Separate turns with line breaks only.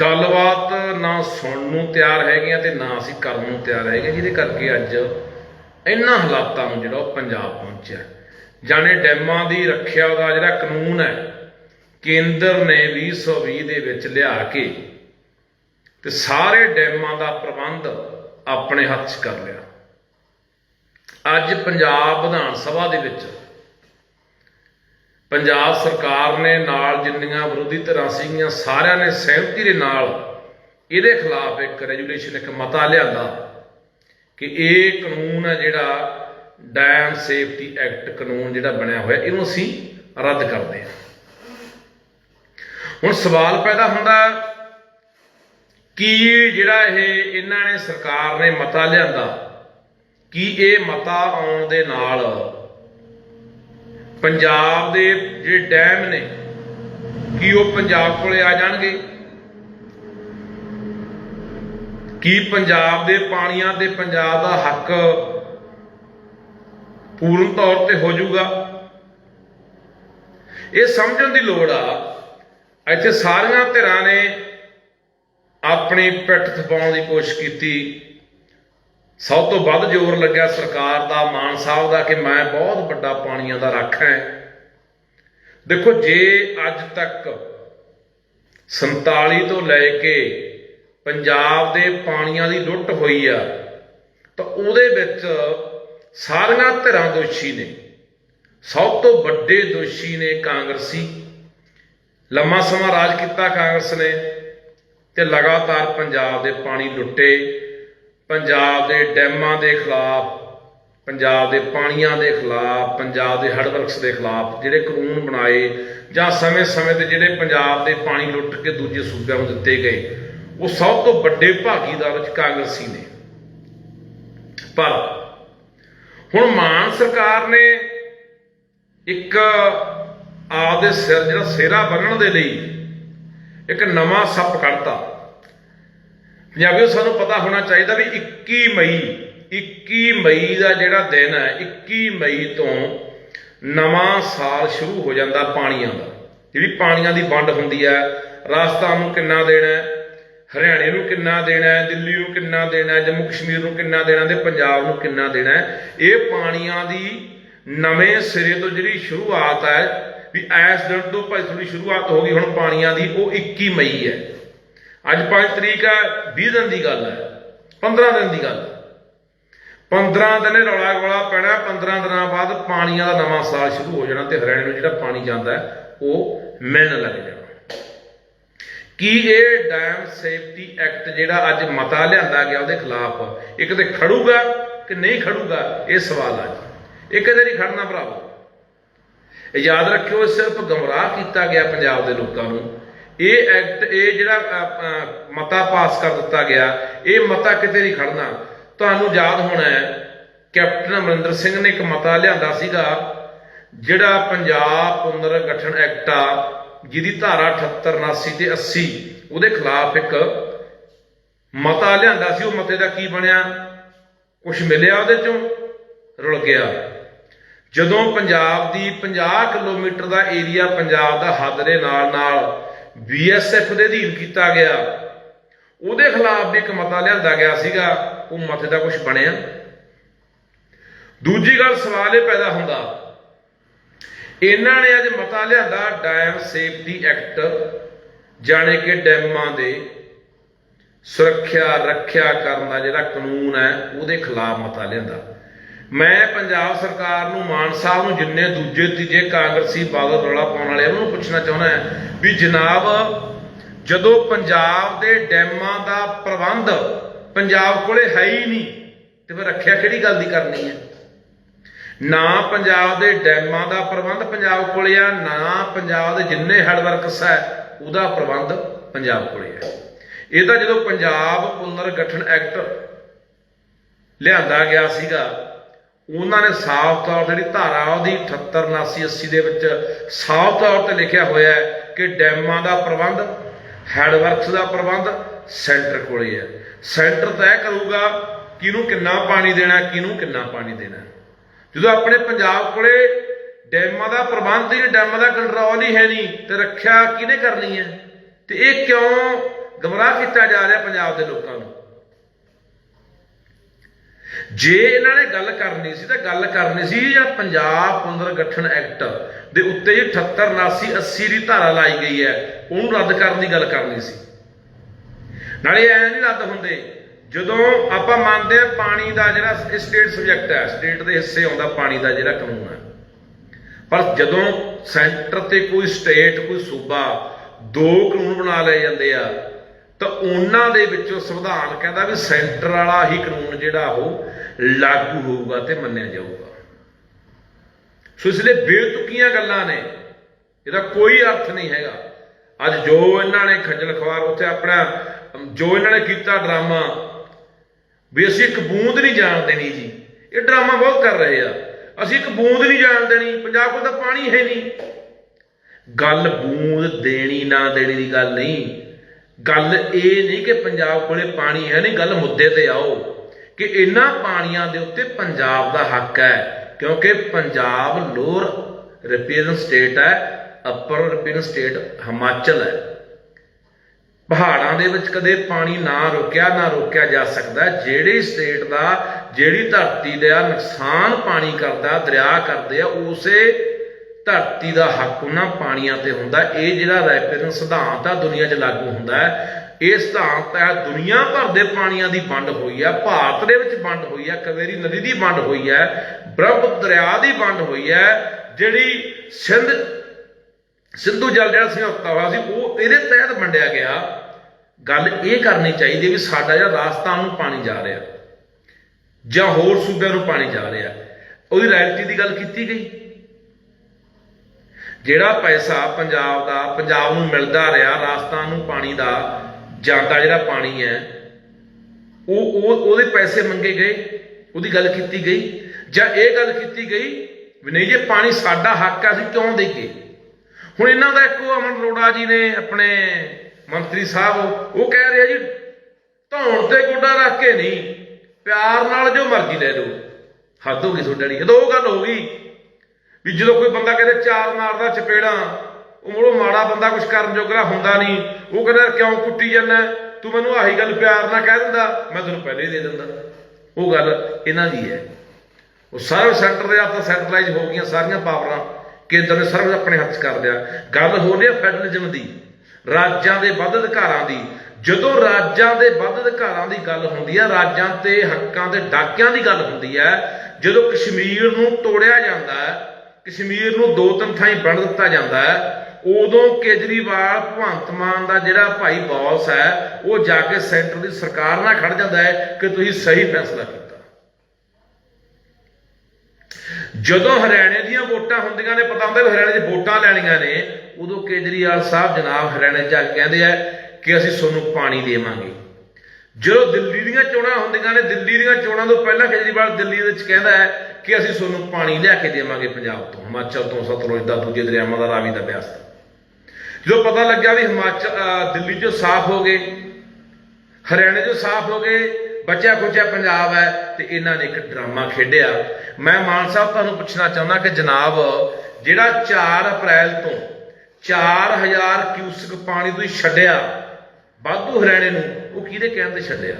ਗੱਲਬਾਤ ਨਾ ਸੁਣਨ ਨੂੰ ਤਿਆਰ ਹੈਗੇ ਆ ਤੇ ਨਾ ਅਸੀਂ ਕਰਨ ਨੂੰ ਤਿਆਰ ਹੈਗੇ ਜਿਹਦੇ ਕਰਕੇ ਅੱਜ ਇਹਨਾਂ ਹਾਲਾਤਾਂ ਨੂੰ ਜਿਹੜਾ ਉਹ ਪੰਜਾਬ ਪਹੁੰਚਿਆ। ਜਾਣੇ ਡੈਮਾਂ ਦੀ ਰੱਖਿਆ ਦਾ ਜਿਹੜਾ ਕਾਨੂੰਨ ਹੈ, ਕੇਂਦਰ ਨੇ 2020 ਦੇ ਵਿੱਚ ਲਿਆ ਕੇ ਤੇ ਸਾਰੇ ਡੈਮਾਂ ਦਾ ਪ੍ਰਬੰਧ ਆਪਣੇ ਹੱਥ 'ਚ ਕਰ ਲਿਆ। ਅੱਜ ਪੰਜਾਬ ਵਿਧਾਨ ਸਭਾ ਦੇ ਵਿੱਚ ਪੰਜਾਬ ਸਰਕਾਰ ਨੇ ਨਾਲ ਜਿੰਨੀਆਂ ਵਿਰੋਧੀ ਧਿਰਾਂ ਸੀਗੀਆਂ, ਸਾਰਿਆਂ ਨੇ ਸਹਿਮਤੀ ਦੇ ਨਾਲ ਇਹਦੇ ਖਿਲਾਫ ਇੱਕ ਰੈਜੂਲੇਸ਼ਨ, ਇੱਕ ਮਤਾ ਲਿਆਂਦਾ ਕਿ ਇਹ ਕਾਨੂੰਨ ਹੈ ਜਿਹੜਾ ਡੈਮ ਸੇਫਟੀ ਐਕਟ ਕਾਨੂੰਨ ਜਿਹੜਾ ਬਣਿਆ ਹੋਇਆ, ਇਹਨੂੰ ਅਸੀਂ ਰੱਦ ਕਰਦੇ ਹਾਂ। ਹੁਣ ਸਵਾਲ ਪੈਦਾ ਹੁੰਦਾ ਕਿ ਜਿਹੜਾ ਇਹ ਇਹਨਾਂ ਨੇ ਸਰਕਾਰ ਨੇ ਮਤਾ ਲਿਆਂਦਾ, ਕੀ ਇਹ ਮਤਾ ਆਉਣ ਦੇ ਨਾਲ ਪੰਜਾਬ ਦੇ ਜਿਹੜੇ ਡੈਮ ਨੇ, ਕੀ ਉਹ ਪੰਜਾਬ ਕੋਲੇ ਆ ਜਾਣਗੇ? ਕੀ ਪੰਜਾਬ ਦੇ ਪਾਣੀਆਂ ਤੇ ਪੰਜਾਬ ਦਾ ਹੱਕ ਪੂਰਨ ਤੌਰ ਤੇ ਹੋ ਜਾਊਗਾ? ਇਹ ਸਮਝਣ ਦੀ ਲੋੜ ਆ, ਇੱਥੇ ਸਾਰੀਆਂ ਧਿਰਾਂ ਨੇ ਆਪਣੀ ਪਿੱਠ ਥਪਾਉਣ ਦੀ ਕੋਸ਼ਿਸ਼ ਕੀਤੀ। ਸਭ ਤੋਂ ਵੱਧ ਜ਼ੋਰ ਲੱਗਿਆ ਸਰਕਾਰ ਦਾ, ਮਾਨ ਸਾਹਿਬ ਦਾ, ਕਿ ਮੈਂ ਬਹੁਤ ਵੱਡਾ ਪਾਣੀਆਂ ਦਾ ਰੱਖ ਹੈ। ਦੇਖੋ, ਜੇ ਅੱਜ ਤੱਕ 47 ਤੋਂ ਲੈ ਕੇ ਪੰਜਾਬ ਦੇ ਪਾਣੀਆਂ ਦੀ ਲੁੱਟ ਹੋਈ ਆ, ਤਾਂ ਉਹਦੇ ਵਿੱਚ ਸਾਰੀਆਂ ਧਿਰਾਂ ਦੋਸ਼ੀ ਨੇ। ਸਭ ਤੋਂ ਵੱਡੇ ਦੋਸ਼ੀ ਨੇ ਕਾਂਗਰਸੀ। ਲੰਮਾ ਸਮਾਂ ਰਾਜ ਕੀਤਾ ਕਾਂਗਰਸ ਨੇ ਤੇ ਲਗਾਤਾਰ ਪੰਜਾਬ ਦੇ ਪਾਣੀ ਲੁੱਟੇ। ਪੰਜਾਬ ਦੇ ਡੈਮਾਂ ਦੇ ਖਿਲਾਫ, ਪੰਜਾਬ ਦੇ ਪਾਣੀਆਂ ਦੇ ਖਿਲਾਫ, ਪੰਜਾਬ ਦੇ ਹੜਵਰਕਸ ਦੇ ਖਿਲਾਫ ਜਿਹੜੇ ਕਾਨੂੰਨ ਬਣਾਏ ਜਾਂ ਸਮੇਂ-ਸਮੇਂ ਤੇ ਜਿਹੜੇ ਪੰਜਾਬ ਦੇ ਪਾਣੀ ਲੁੱਟ ਕੇ ਦੂਜੇ ਸੂਬਿਆਂ ਨੂੰ ਦਿੱਤੇ ਗਏ, ਉਹ ਸਭ ਤੋਂ ਵੱਡੇ ਭਾਗੀਦਾਰ ਵਿੱਚ ਕਾਂਗਰਸੀ ਨੇ। ਪਰ ਹੁਣ ਮਾਨ ਸਰਕਾਰ ਨੇ ਇੱਕ ਆਪਦੇ ਸਿਰ ਜਿਹੜਾ ਸਿਹਰਾ ਬੰਨਣ ਦੇ ਲਈ ਇੱਕ ਨਵਾਂ ਸੱਪ ਕੱਢਤਾ। ਪੰਜਾਬੀਓ, ਸਾਨੂੰ ਪਤਾ ਹੋਣਾ ਚਾਹੀਦਾ ਵੀ 21 ਮਈ 21 ਮਈ ਦਾ ਜਿਹੜਾ ਦਿਨ ਹੈ 21 ਮਈ ਤੋਂ ਨਵਾਂ ਸਾਲ ਸ਼ੁਰੂ ਹੋ ਜਾਂਦਾ ਪਾਣੀਆਂ ਦਾ। ਜਿਹੜੀ ਪਾਣੀਆਂ ਦੀ ਵੰਡ ਹੁੰਦੀ ਹੈ, ਰਾਜਸਥਾਨ ਨੂੰ ਕਿੰਨਾ ਦੇਣਾ ਹਰਿਆਣੇ ਨੂੰ ਕਿੰਨਾ ਦੇਣਾ ਦਿੱਲੀ ਨੂੰ ਕਿੰਨਾ ਦੇਣਾ ਜੰਮੂ ਕਸ਼ਮੀਰ ਨੂੰ ਕਿੰਨਾ ਦੇਣਾ ਤੇ ਪੰਜਾਬ ਨੂੰ ਕਿੰਨਾ ਦੇਣਾ ਇਹ ਪਾਣੀਆਂ ਦੀ ਨਵੇਂ ਸਿਰੇ ਤੋਂ ਜਿਹੜੀ ਸ਼ੁਰੂਆਤ ਹੈ, ਵੀ ਇਸ ਦਿਨ ਤੋਂ ਭਾਈ ਥੋੜੀ ਸ਼ੁਰੂਆਤ ਹੋ ਗਈ, ਹੁਣ ਪਾਣੀਆਂ ਦੀ ਉਹ 21 ਮਈ ਹੈ। ਅੱਜ 5 ਤਰੀਕ ਹੈ 20 ਦਿਨ ਦੀ ਗੱਲ ਹੈ 15 ਦਿਨ ਦੀ ਗੱਲ ਹੈ। 15 ਦਿਨ ਰੌਲਾ ਗੋਲਾ ਪੈਣਾ 15 ਦਿਨਾਂ ਬਾਅਦ ਪਾਣੀਆਂ ਦਾ ਨਵਾਂ ਸਾਲ ਸ਼ੁਰੂ ਹੋ ਜਾਣਾ ਤੇ ਹਰਿਆਣੇ ਨੂੰ ਜਿਹੜਾ ਪਾਣੀ ਜਾਂਦਾ ਉਹ ਮਿਲਣ ਲੱਗ ਜਾਣਾ। ਕੀ ਇਹ ਡੈਮ ਸੇਫਟੀ ਐਕਟ ਜਿਹੜਾ ਅੱਜ ਮਤਾ ਲਿਆਂਦਾ ਗਿਆ, ਉਹਦੇ ਖਿਲਾਫ ਇੱਕ ਤੇ ਖੜੂਗਾ ਕਿ ਨਹੀਂ ਖੜੂਗਾ, ਇਹ ਸਵਾਲ ਆ ਜੀ। ਇਹ ਕਦੇ ਨਹੀਂ ਖੜਨਾ ਭਰਾਵੋ। ਯਾਦ ਰੱਖਿਓ ਸਿਰਫ ਗਮਰਾਹ ਕੀਤਾ ਗਿਆ ਪੰਜਾਬ ਦੇ ਲੋਕਾਂ ਨੂੰ ਇਹ ਐਕਟ ਇਹ ਜਿਹੜਾ ਮਤਾ ਪਾਸ ਕਰ ਦਿੱਤਾ ਗਿਆ, ਇਹ ਮਤਾ ਕਿਤੇ ਨਹੀਂ ਖੜਨਾ ਤੁਹਾਨੂੰ ਯਾਦ ਹੋਣਾ ਹੈ, ਕੈਪਟਨ ਅਮਰਿੰਦਰ ਸਿੰਘ ਨੇ ਇੱਕ ਮਤਾ ਲਿਆਂਦਾ ਸੀਗਾ, ਜਿਹੜਾ ਪੰਜਾਬ ਪੁਨਰ ਗਠਨ ਐਕਟ ਆ, ਜਿਹਦੀ ਧਾਰਾ 78 79 ਤੇ 80 ਉਹਦੇ ਖਿਲਾਫ ਇੱਕ ਮਤਾ ਲਿਆਂਦਾ ਸੀ। ਉਹ ਮਤੇ ਦਾ ਕੀ ਬਣਿਆ? ਕੁਝ ਮਿਲਿਆ ਉਹਦੇ ਚੋਂ, ਰੁਲ ਗਿਆ। ਜਦੋਂ ਪੰਜਾਬ ਦੀ 50 ਕਿਲੋਮੀਟਰ ਦਾ ਏਰੀਆ ਪੰਜਾਬ ਦਾ ਹੱਦ ਦੇ ਨਾਲ ਨਾਲ ਬੀਐਸਐਫ ਦੇ ਅਧੀਨ ਕੀਤਾ ਗਿਆ। ਉਹਦੇ ਖਿਲਾਫ ਵੀ ਇੱਕ ਮਤਾ ਲਿਆਂਦਾ ਗਿਆ ਸੀਗਾ, ਉਹ ਮਤੇ ਦਾ ਕੁਝ ਬਣਿਆ। ਦੂਜੀ ਗੱਲ ਸਵਾਲ ਇਹ ਪੈਦਾ ਹੁੰਦਾ, ਇਹਨਾਂ ਨੇ ਅੱਜ ਮਤਾ ਲਿਆਂਦਾ ਡੈਮ ਸੇਫਟੀ ਐਕਟ ਜਾਣੇ ਕਿ ਡੈਮਾਂ ਦੇ ਸੁਰੱਖਿਆ, ਰੱਖਿਆ ਕਰਨ ਦਾ ਜਿਹੜਾ ਕਾਨੂੰਨ ਹੈ, ਉਹਦੇ ਖਿਲਾਫ ਮਤਾ ਲਿਆਂਦਾ। ਮੈਂ ਪੰਜਾਬ ਸਰਕਾਰ ਨੂੰ, ਮਾਨ ਸਾਹਿਬ ਨੂੰ, ਜਿੰਨੇ ਦੂਜੇ, ਤੀਜੇ ਕਾਂਗਰਸੀ ਬਾਦਲ ਰੌਲਾ ਪਾਉਣ ਵਾਲੇ ਉਹਨਾਂ ਨੂੰ ਪੁੱਛਣਾ ਚਾਹੁੰਦਾ ਹਾਂ ਵੀ ਜਨਾਬ, ਜਦੋਂ ਪੰਜਾਬ ਦੇ ਡੈਮਾਂ ਦਾ ਪ੍ਰਬੰਧ ਪੰਜਾਬ ਕੋਲੇ ਹੈ ਹੀ ਨਹੀਂ, ਤੇ ਫਿਰ ਰੱਖਿਆ ਕਿਹੜੀ ਗੱਲ ਦੀ ਕਰਨੀ ਹੈ? ਨਾ ਪੰਜਾਬ ਦੇ ਡੈਮਾਂ ਦਾ ਪ੍ਰਬੰਧ ਪੰਜਾਬ ਕੋਲੇ ਆ, ਨਾ ਪੰਜਾਬ ਦੇ ਜਿੰਨੇ ਹੈਡਵਰਕਸ ਹੈ, ਉਹਦਾ ਪ੍ਰਬੰਧ ਪੰਜਾਬ ਕੋਲੇ ਆ ਇਹ ਤਾਂ ਜਦੋਂ ਪੰਜਾਬ ਪੁਨਰ ਗਠਨ ਐਕਟ ਲਿਆਂਦਾ ਗਿਆ ਸੀਗਾ ਉਹਨਾਂ ਨੇ ਸਾਫ਼ ਤੌਰ ਤੇ ਜਿਹੜੀ ਧਾਰਾ ਉਹਦੀ 78 79 80 ਦੇ ਵਿੱਚ ਸਾਫ਼ ਤੌਰ ਤੇ ਲਿਖਿਆ ਹੋਇਆ ਹੈ ਕਿ ਡੈਮਾਂ ਦਾ ਪ੍ਰਬੰਧ ਹੈਡਵਰਕਸ ਦਾ ਪ੍ਰਬੰਧ ਸੈਂਟਰ ਕੋਲੇ ਹੈ। ਸੈਂਟਰ ਤੈਅ ਕਰੂਗਾ ਕਿਹਨੂੰ ਕਿੰਨਾ ਪਾਣੀ ਦੇਣਾ ਕਿਹਨੂੰ ਕਿੰਨਾ ਪਾਣੀ ਦੇਣਾ। ਜਦੋਂ ਆਪਣੇ ਪੰਜਾਬ ਕੋਲੇ ਡੈਮਾਂ ਦਾ ਪ੍ਰਬੰਧ ਹੀ ਨਹੀਂ, ਡੈਮਾਂ ਦਾ ਕੰਟਰੋਲ ਹੀ ਹੈ ਨਹੀਂ ਤੇ ਰੱਖਿਆ ਕਿਹਨੇ ਕਰਨੀ ਹੈ? ਤੇ ਇਹ ਕਿਉਂ ਗਮਰਾਹ ਕੀਤਾ ਜਾ ਰਿਹਾ ਪੰਜਾਬ ਦੇ ਲੋਕਾਂ ਨੂੰ? ਜੇ ਇਹਨਾਂ ਨੇ ਗੱਲ ਕਰਨੀ ਸੀ ਤਾਂ ਗੱਲ ਕਰਨੀ ਸੀ ਜਾਂ ਪੰਜਾਬ ਪੁਨਰਗਠਨ ਐਕਟ ਦੇ ਉੱਤੇ ਜਿਹੜੀ 78 79 80 ਦੀ ਧਾਰਾ ਲਾਈ ਗਈ ਹੈ, ਉਹਨੂੰ ਰੱਦ ਕਰਨ ਦੀ ਗੱਲ ਕਰਨੀ ਸੀ। ਨਾਲੇ ਐ ਨਹੀਂ ਰੱਦ ਹੁੰਦੇ, ਜਦੋਂ ਆਪਾਂ ਮੰਨਦੇ ਆ ਪਾਣੀ ਦਾ ਜਿਹੜਾ ਸਟੇਟ ਸਬਜੈਕਟ ਹੈ ਸਟੇਟ ਦੇ ਹਿੱਸੇ ਆਉਂਦਾ ਪਾਣੀ ਦਾ ਜਿਹੜਾ ਕਾਨੂੰਨ ਹੈ। ਪਰ ਜਦੋਂ ਸੈਂਟਰ ਤੇ ਕੋਈ ਸਟੇਟ ਕੋਈ ਸੂਬਾ ਦੋ ਕਾਨੂੰਨ ਬਣਾ ਲਏ ਜਾਂਦੇ ਆ ਤਾਂ ਉਹਨਾਂ ਦੇ ਵਿੱਚੋਂ ਸੰਵਿਧਾਨ ਕਹਿੰਦਾ ਵੀ ਸੈਂਟਰ ਵਾਲਾ ਹੀ ਕਾਨੂੰਨ ਜਿਹੜਾ ਉਹ ਲਾਗੂ ਹੋਊਗਾ ਤੇ ਮੰਨਿਆ ਜਾਊਗਾ। ਸੋ ਇਸ ਲਈ ਬੇਤੁਕੀਆਂ ਗੱਲਾਂ ਨੇ। ਇਹਦਾ ਕੋਈ ਅਰਥ ਨਹੀਂ ਹੈਗਾ। ਅੱਜ ਜੋ ਇਹਨਾਂ ਨੇ ਖੱਜਲ ਖਵਾਰ ਉੱਥੇ ਆਪਣਾ, ਜੋ ਇਹਨਾਂ ਨੇ ਕੀਤਾ ਡਰਾਮਾ, ਵੀ ਅਸੀਂ ਇੱਕ ਬੂੰਦ ਨਹੀਂ ਜਾਣ ਦੇਣੀ ਜੀ। ਇਹ ਡਰਾਮਾ ਬਹੁਤ ਕਰ ਰਹੇ ਆ। ਅਸੀਂ ਇੱਕ ਬੂੰਦ ਨਹੀਂ ਜਾਣ ਦੇਣੀ। ਪੰਜਾਬ ਕੋਲ ਤਾਂ ਪਾਣੀ ਹੈ ਨਹੀਂ। ਗੱਲ ਬੂੰਦ ਦੇਣੀ ਨਾ ਦੇਣੀ ਦੀ ਗੱਲ ਨਹੀਂ। ਗੱਲ ਇਹ ਨਹੀਂ ਕਿ ਪੰਜਾਬ ਕੋਲੇ ਪਾਣੀ ਹੈ ਨਹੀਂ, ਗੱਲ ਮੁੱਦੇ ਤੇ ਆਓ ਕਿ ਇਹਨਾਂ ਪਾਣੀਆਂ ਦੇ ਉੱਤੇ ਪੰਜਾਬ ਦਾ ਹੱਕ ਹੈ, ਕਿਉਂਕਿ ਪੰਜਾਬ ਲੋਅਰ ਰਿਪੀਰਨ ਸਟੇਟ ਹੈ, ਅਪਰ ਰਿਪੀਰਨ ਸਟੇਟ ਹਿਮਾਚਲ ਹੈ। ਪਹਾੜਾਂ ਦੇ ਵਿੱਚ ਕਦੇ ਪਾਣੀ ਨਾ ਰੋਕਿਆ ਨਾ ਰੋਕਿਆ ਜਾ ਸਕਦਾ ਜਿਹੜੀ ਸਟੇਟ ਦਾ, ਜਿਹੜੀ ਧਰਤੀ ਦਾ ਨੁਕਸਾਨ ਪਾਣੀ ਕਰਦਾ, ਦਰਿਆ ਕਰਦੇ ਆ, ਉਸੇ ਧਰਤੀ ਦਾ ਹੱਕ ਉਹਨਾਂ ਪਾਣੀਆਂ ਤੇ ਹੁੰਦਾ ਇਹ ਜਿਹੜਾ ਰੈਪਰਨ ਸਿਧਾਂਤ ਆ, ਦੁਨੀਆ 'ਚ ਲਾਗੂ ਹੁੰਦਾ ਹੈ। ਇਹ ਸਿਧਾਂਤ ਹੈ, ਦੁਨੀਆ ਭਰ ਦੇ ਪਾਣੀਆਂ ਦੀ ਵੰਡ ਹੋਈ ਹੈ, ਭਾਰਤ ਦੇ ਵਿੱਚ ਵੰਡ ਹੋਈ ਹੈ ਕਵੇਰੀ ਨਦੀ ਦੀ ਵੰਡ ਹੋਈ ਹੈ ਬ੍ਰਹਮ ਦਰਿਆ ਦੀ ਵੰਡ ਹੋਈ ਹੈ, ਜਿਹੜੀ ਸਿੰਧ, ਸਿੰਧੂ ਜਲ ਜਿਹੜਾ ਸਮਝੌਤਾ ਹੋਇਆ ਸੀ, ਉਹ ਇਹਦੇ ਤਹਿਤ ਵੰਡਿਆ ਗਿਆ। ਗੱਲ ਇਹ ਕਰਨੀ ਚਾਹੀਦੀ ਵੀ ਸਾਡਾ ਜਿਹੜਾ ਰਾਜਸਥਾਨ ਨੂੰ ਪਾਣੀ ਜਾ ਰਿਹਾ, ਜਾਂ ਹੋਰ ਸੂਬਿਆਂ ਨੂੰ ਪਾਣੀ ਜਾ ਰਿਹਾ। ਉਹਦੀ ਰਾਇਲਟੀ ਦੀ ਗੱਲ ਕੀਤੀ ਗਈ। ਜਿਹੜਾ ਪੈਸਾ ਪੰਜਾਬ ਦਾ, ਪੰਜਾਬ ਨੂੰ ਮਿਲਦਾ ਰਿਹਾ, ਰਾਜਸਥਾਨ ਨੂੰ ਪਾਣੀ ਦਾ ਜਾਂਦਾ ਜਿਹੜਾ ਪਾਣੀ ਹੈ, ਉਹ ਉਹ, ਉਹਦੇ ਪੈਸੇ ਮੰਗੇ ਗਏ, ਉਹਦੀ ਗੱਲ ਕੀਤੀ ਗਈ। ਜਾਂ ਇਹ ਗੱਲ ਕੀਤੀ ਗਈ ਵੀ ਨਹੀਂ ਜੇ, ਪਾਣੀ ਸਾਡਾ ਹੱਕ ਆ ਅਸੀਂ ਕਿਉਂ ਦੇਈਏ? ਹੁਣ ਇਹਨਾਂ ਦਾ ਇੱਕੋ ਅਮਨ ਅਰੋੜਾ ਜੀ ਨੇ ਆਪਣੇ ਮੰਤਰੀ ਸਾਹਿਬ, ਉਹ ਕਹਿ ਰਿਹਾ ਜੀ, ਧੌਣ ਤੇ ਗੋਡਾ ਰੱਖ ਕੇ ਨਹੀਂ, ਪਿਆਰ ਨਾਲ ਜੋ ਮਰਜ਼ੀ ਲੈ ਲਓ। ਹੱਦ ਹੋ ਗਈ ਤੁਹਾਡੇ ਜਦੋਂ ਉਹ ਗੱਲ ਹੋ ਗਈ ਵੀ ਜਦੋਂ ਕੋਈ ਬੰਦਾ ਕਹਿੰਦਾ ਚਾਰ ਮਾਰਦਾ, ਚਪੇੜਾਂ, ਉਹ ਮੋੜੋ ਮਾੜਾ ਬੰਦਾ ਕੁਝ ਕਰਨ ਜੋਗਰਾ ਹੁੰਦਾ ਨਹੀਂ। ਉਹ ਕਹਿੰਦਾ, ਕਿਉਂ ਕੁੱਟੀ ਜਾਂਦਾ ਤੂੰ ਮੈਨੂੰ ਆਹੀ ਗੱਲ ਪਿਆਰ ਨਾਲ ਕਹਿ ਦਿੰਦਾ, ਮੈਂ ਤੈਨੂੰ ਪਹਿਲੇ ਦੇ ਦਿੰਦਾ। ਉਹ ਗੱਲ ਇਹਨਾਂ ਦੀ ਹੈ। ਉਹ ਸਰਵ ਸੈਂਟਰ ਦੇ ਹੱਥ ਸੈਂਟਰਲਾਈਜ਼ ਹੋ ਗਈਆਂ ਸਾਰੀਆਂ ਪਾਵਰਾਂ। ਕੇਂਦਰ ਨੇ ਸਰਵ ਆਪਣੇ ਹੱਥ 'ਚ ਕਰ ਲਿਆ। ਗੱਲ ਹੋ ਰਹੀ ਹੈ ਫੈਡਰਲਿਜ਼ਮ ਦੀ। ਰਾਜਾਂ ਦੇ ਵੱਧ ਅਧਿਕਾਰਾਂ ਦੀ। ਜਦੋਂ ਰਾਜਾਂ ਦੇ ਵੱਧ ਅਧਿਕਾਰਾਂ ਦੀ ਗੱਲ ਹੁੰਦੀ ਹੈ, ਰਾਜਾਂ ਤੇ ਹੱਕਾਂ ਦੇ ਡਾਕਿਆਂ ਦੀ ਗੱਲ ਹੁੰਦੀ ਹੈ, ਜਦੋਂ ਕਸ਼ਮੀਰ ਨੂੰ ਤੋੜਿਆ ਜਾਂਦਾ ਹੈ ਕਸ਼ਮੀਰ ਨੂੰ ਦੋ ਤਿੰਨ ਥਾਈਂ ਵੰਡ ਦਿੱਤਾ ਜਾਂਦਾ ਹੈ। ਉਦੋਂ ਕੇਜਰੀਵਾਲ, ਭਗਵੰਤ ਮਾਨ ਦਾ ਜਿਹੜਾ ਭਾਈ ਬੌਸ ਹੈ, ਉਹ ਜਾ ਕੇ ਸੈਂਟਰ ਦੀ ਸਰਕਾਰ ਨਾਲ ਖੜ ਜਾਂਦਾ ਹੈ ਕਿ ਤੁਸੀਂ ਸਹੀ ਫੈਸਲਾ ਕੀਤਾ। ਜਦੋਂ ਹਰਿਆਣੇ ਦੀਆਂ ਵੋਟਾਂ ਹੁੰਦੀਆਂ ਨੇ, ਪਤਾ ਹੁੰਦਾ ਵੀ ਹਰਿਆਣੇ 'ਚ ਵੋਟਾਂ ਲੈਣੀਆਂ ਨੇ, ਉਦੋਂ ਕੇਜਰੀਵਾਲ ਸਾਹਿਬ ਜਨਾਬ ਹਰਿਆਣੇ 'ਚ ਜਾ ਕੇ ਕਹਿੰਦੇ ਆ ਕਿ ਅਸੀਂ ਤੁਹਾਨੂੰ ਪਾਣੀ ਦੇਵਾਂਗੇ। ਜਦੋਂ ਦਿੱਲੀ ਦੀਆਂ ਚੋਣਾਂ ਹੁੰਦੀਆਂ ਨੇ, ਦਿੱਲੀ ਦੀਆਂ ਚੋਣਾਂ ਤੋਂ ਪਹਿਲਾਂ ਕੇਜਰੀਵਾਲ ਦਿੱਲੀ ਵਿੱਚ ਕਹਿੰਦਾ ਹੈ ਕਿ ਅਸੀਂ ਤੁਹਾਨੂੰ ਪਾਣੀ ਲਿਆ ਕੇ ਦੇਵਾਂਗੇ ਪੰਜਾਬ ਤੋਂ, ਹਿਮਾਚਲ ਤੋਂ, ਸਤਲੁਜ ਦਾ, ਦੂਜੇ ਦਰਿਆਵਾਂ ਦਾ, ਰਾਵੀ ਦਾ, ਬਿਆਸ ਦਾ। ਜਦੋਂ ਪਤਾ ਲੱਗਿਆ ਵੀ ਹਿਮਾਚਲ ਦਿੱਲੀ 'ਚੋਂ ਸਾਫ਼ ਹੋ ਗਏ, ਹਰਿਆਣੇ 'ਚੋਂ ਸਾਫ਼ ਹੋ ਗਏ, ਬਚਿਆ ਖੁਚਿਆ ਪੰਜਾਬ ਹੈ, ਤੇ ਇਹਨਾਂ ਨੇ ਇੱਕ ਡਰਾਮਾ ਖੇਡਿਆ। ਮੈਂ ਮਾਨ ਸਾਹਿਬ ਤੁਹਾਨੂੰ ਪੁੱਛਣਾ ਚਾਹੁੰਦਾ ਕਿ ਜਨਾਬ, ਜਿਹੜਾ 4 ਅਪ੍ਰੈਲ ਤੋਂ 4000 ਕਿਊਸਕ ਪਾਣੀ ਤੁਸੀਂ ਛੱਡਿਆ, ਵਾਧੂ ਹਰਿਆਣੇ ਨੂੰ, ਉਹ ਕਿਹਦੇ ਕਹਿਣ ਤੇ ਛੱਡਿਆ?